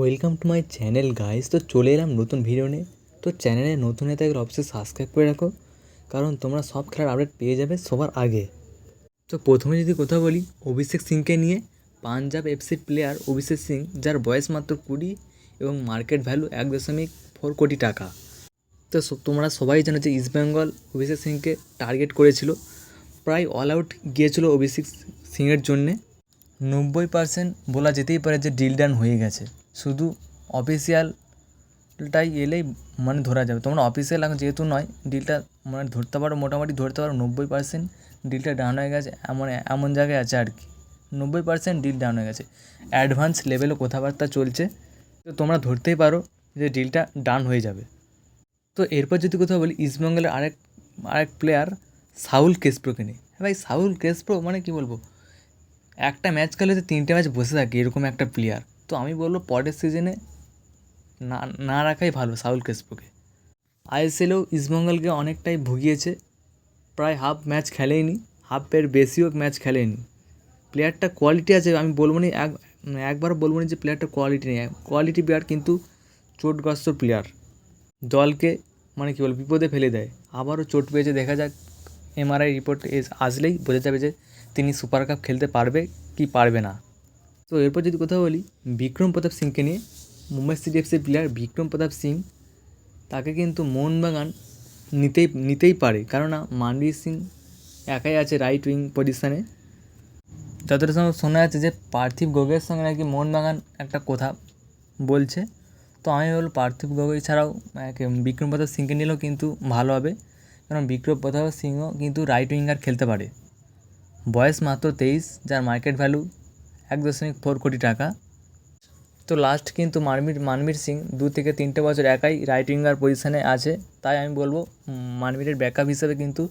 Welcome to my channel guys তো চলে এলাম নতুন ভিডিও নিয়ে। তো চ্যানেলে নতুন হয়ে থাকলে অবশ্যই সাবস্ক্রাইব করে রাখো। কারণ তোমরা সব খেলার আপডেট পেয়ে যাবে সবার আগে। তো প্রথমে যদি কথা বলি, অভিষেক সিংকে নিয়ে, পাঞ্জাব এফসির প্লেয়ার অভিষেক সিং, যার বয়স মাত্র কুড়ি এবং মার্কেট ভ্যালু এক দশমিক ফোর কোটি টাকা। তো তোমরা সবাই জানো যে ইস্টবেঙ্গল অভিষেক সিংকে টার্গেট করেছিল। প্রায় অল আউট গিয়েছিল অভিষেক সিংয়ের জন্যে। নব্বই পার্সেন্ট বলা যেতেই পারে যে ডিল ডান হয়ে গেছে। শুধু অফিসিয়ালটাই এলেই মানে ধরা যাবে। তোমরা অফিসিয়াল এখন যেহেতু নয় ডিলটা মানে ধরতে পারো, মোটামুটি ধরতে পারো, নব্বই পার্সেন্ট ডিলটা ডাউন হয়ে গেছে, এমন এমন জায়গায় আছে আর কি। নব্বই পার্সেন্ট ডিল ডাউন হয়ে গেছে। অ্যাডভান্স লেভেলে কথাবার্তা চলছে। তো তোমরা ধরতেই পারো যে ডিলটা ডান হয়ে যাবে। তো এরপর যদি কোথাও বলি ইস্টবেঙ্গলের আরেক আরেক প্লেয়ার সাউল কেসপ্রোকে নিয়ে। হ্যাঁ ভাই, সাউল কেসপ্রো মানে কি বলব? একটা ম্যাচ খেলে তো তিনটে ম্যাচ বসে থাকে, এরকম একটা প্লেয়ার তো আমি বলব পরের সিজনে না না রাখাই ভালো সাউল কেসপ্রোকে আইএসএলেও ইস্টবেঙ্গলকে অনেকটাই ভুগিয়েছে। প্রায় হাফ ম্যাচ খেলেইনি হাফের বেশিও ম্যাচ খেলেনি প্লেয়ারটা কোয়ালিটি আছে, আমি বলব না, এক একবার বলব না যে প্লেয়ারটা কোয়ালিটি নেই। কোয়ালিটি প্লেয়ার কিন্তু চোটগ্রস্ত প্লেয়ার দলকে মানে কী বল বিপদে ফেলে দেয়। আবারও চোট পেয়েছে, দেখা যাক এমআরআই রিপোর্ট আসলেই বোঝা যাবে যে তিনি সুপার কাপ খেলতে পারবে কি পারবে না। তো এরপর যদি কথা বলি, বিক্রম প্রতাপ সিংকে নিয়ে, মুম্বাই সিটি এফসির প্লেয়ার বিক্রম প্রতাপ সিং, তাকে কিন্তু মোহনবাগান নিতেই নিতেই পারে। কেননা মানবীর সিং একাই আছে রাইট উইং পজিশানে যতটা সময় শোনা যাচ্ছে যে পার্থিব গগৈয়ের সঙ্গে নাকি মোহনবাগান একটা কথা বলছে। তো আমি বলব পার্থিব গগৈ ছাড়াও বিক্রম প্রতাপ সিংকে নিলেও কিন্তু ভালো হবে। কারণ বিক্রম প্রতাপ সিংও কিন্তু রাইট উইঙ্গার খেলতে পারে। বয়স মাত্র তেইশ, যার মার্কেট ভ্যালু এক দশমিক ফোর কোটি টাকা। তো লাস্ট কিন্তু মানবীর মানবীর সিং দু থেকে তিনটে বছর একাই রাইট উইঙ্গার পজিশানে আছে। তাই আমি বলব মানবীরের ব্যাকআপ হিসেবে কিন্তু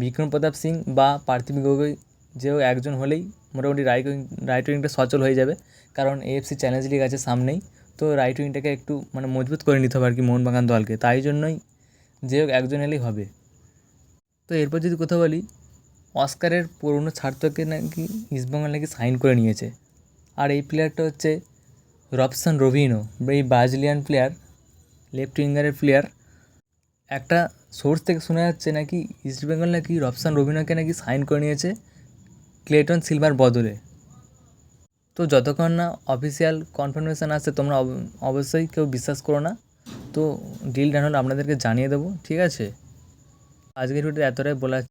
বিক্রম প্রতাপ সিং বা পার্থিব গগৈ যেও একজন হলেই মোটামুটি রাইট উইং রাইট উইংটা সচল হয়ে যাবে। কারণ এএফসি চ্যালেঞ্জ লিগ আছে সামনেই। তো রাইট উইংটাকে একটু মানে মজবুত করে নিতে হবে আর কি মোহনবাগান দলকে। তাই জন্যই যে হোক একজন এলেই হবে। তো এরপর যদি কথা বলি, অস্কারের পুরনো ছাড়তকে নাকি ইস্টবেঙ্গল নাকি সাইন করে নিয়েছে। আর এই প্লেয়ারটা হচ্ছে রবসন রবিনো এই ব্রাজিলিয়ান প্লেয়ার লেফট উইঙ্গারের প্লেয়ার একটা সোর্স থেকে শোনা যাচ্ছে নাকি ইস্টবেঙ্গল নাকি রবসান রবিনোকে নাকি সাইন করে নিয়েছে ক্লেটন সিলভার বদলে। তো যতক্ষণ না অফিসিয়াল কনফার্মেশন আসছে, তোমরা অব- অবশ্যই কেউ বিশ্বাস করো না। তো ডিল ডান হলে আপনাদেরকে জানিয়ে দেবো, ঠিক আছে? আজকের ভিডিও এতটাই, বলা